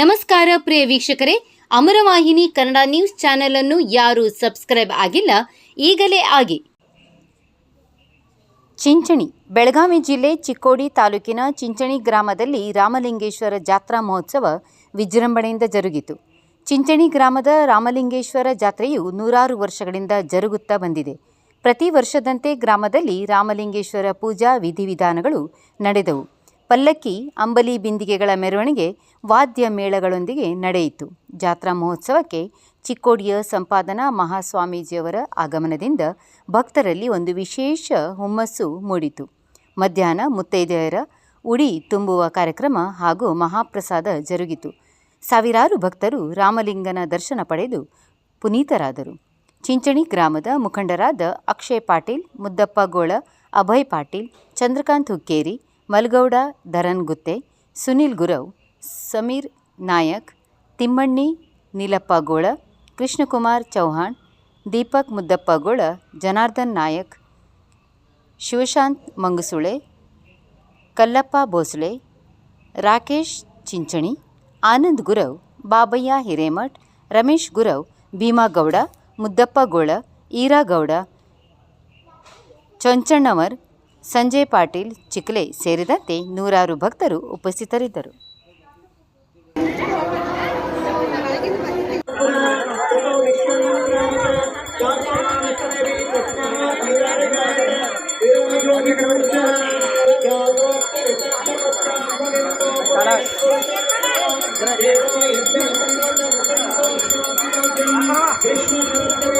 ನಮಸ್ಕಾರ ಪ್ರಿಯ ವೀಕ್ಷಕರೇ, ಅಮರವಾಹಿನಿ Kannada news channel ಅನ್ನು ಯಾರು ಸಬ್ಸ್ಕ್ರೈಬ್ ಆಗಿಲ್ಲ, ಈಗಲೇ ಆಗಿ. ಚಿಂಚಣಿ, ಬೆಳಗಾವಿ ಜಿಲ್ಲೆ ಚಿಕ್ಕೋಡಿ ತಾಲೂಕಿನ ಚಿಂಚಣಿ ಗ್ರಾಮದಲ್ಲಿ ರಾಮಲಿಂಗೇಶ್ವರ ಜಾತ್ರಾ ಮಹೋತ್ಸವ ವಿಜೃಂಭಣೆಯಿಂದ ಜರುಗಿತು. ಚಿಂಚಣಿ ಗ್ರಾಮದ ರಾಮಲಿಂಗೇಶ್ವರ ಜಾತ್ರೆಯು ನೂರಾರು ವರ್ಷಗಳಿಂದ ಜರುಗುತ್ತಾ ಬಂದಿದೆ. ಪ್ರತಿ ವರ್ಷದಂತೆ ಗ್ರಾಮದಲ್ಲಿ ರಾಮಲಿಂಗೇಶ್ವರ ಪೂಜಾ ವಿಧಿವಿಧಾನಗಳು ನಡೆದವು. ಪಲ್ಲಕ್ಕಿ, ಅಂಬಲಿ ಬಿಂದಿಗೆಗಳ ಮೆರವಣಿಗೆ ವಾದ್ಯ ಮೇಳಗಳೊಂದಿಗೆ ನಡೆಯಿತು. ಜಾತ್ರಾ ಮಹೋತ್ಸವಕ್ಕೆ ಚಿಕ್ಕೋಡಿಯ ಸಂಪಾದನಾ ಮಹಾಸ್ವಾಮೀಜಿಯವರ ಆಗಮನದಿಂದ ಭಕ್ತರಲ್ಲಿ ಒಂದು ವಿಶೇಷ ಹುಮ್ಮಸ್ಸು ಮೂಡಿತು. ಮಧ್ಯಾಹ್ನ ಮುತ್ತೈದೆಯರ ಉಡಿ ತುಂಬುವ ಕಾರ್ಯಕ್ರಮ ಹಾಗೂ ಮಹಾಪ್ರಸಾದ ಜರುಗಿತು. ಸಾವಿರಾರು ಭಕ್ತರು ರಾಮಲಿಂಗನ ದರ್ಶನ ಪಡೆದು ಪುನೀತರಾದರು. ಚಿಂಚಣಿ ಗ್ರಾಮದ ಮುಖಂಡರಾದ ಅಕ್ಷಯ್ ಪಾಟೀಲ್, ಮುದ್ದಪ್ಪ ಗೋಳ, ಅಭಯ್ ಪಾಟೀಲ್, ಚಂದ್ರಕಾಂತ್ ಹುಕ್ಕೇರಿ ಮಲ್ಗೌಡ ಧರನ್ಗುತ್ತೆ ಸುನಿಲ್ ಗುರವ್, ಸಮೀರ್ ನಾಯಕ್, ತಿಮ್ಮಣ್ಣಿ, ನೀಲಪ್ಪ ಗೋಳ, ಕೃಷ್ಣಕುಮಾರ್ ಚೌಹಾಣ್, ದೀಪಕ್ ಮುದ್ದಪ್ಪ ಗೋಳ, ಜನಾರ್ದನ್ ನಾಯಕ್, ಶಿವಶಾಂತ್ ಮಂಗಸುಳೆ, ಕಲ್ಲಪ್ಪ ಭೋಸಳೆ ರಾಕೇಶ್ ಚಿಂಚಣಿ, ಆನಂದ್ ಗುರವ್, ಬಾಬಯ್ಯ ಹಿರೇಮಠ್, ರಮೇಶ್ ಗುರವ್ ಭೀಮಾಗೌಡ ಮುದ್ದಪ್ಪ ಗೋಳ ಈರಾಗೌಡ ಚೊಂಚಣ್ಣವರ್ ಸಂಜಯ್ ಪಾಟೀಲ್ ಚಿಕ್ಲೆ ಸೇರಿದಂತೆ ನೂರಾರು ಭಕ್ತರು ಉಪಸ್ಥಿತರಿದ್ದರು. Krishna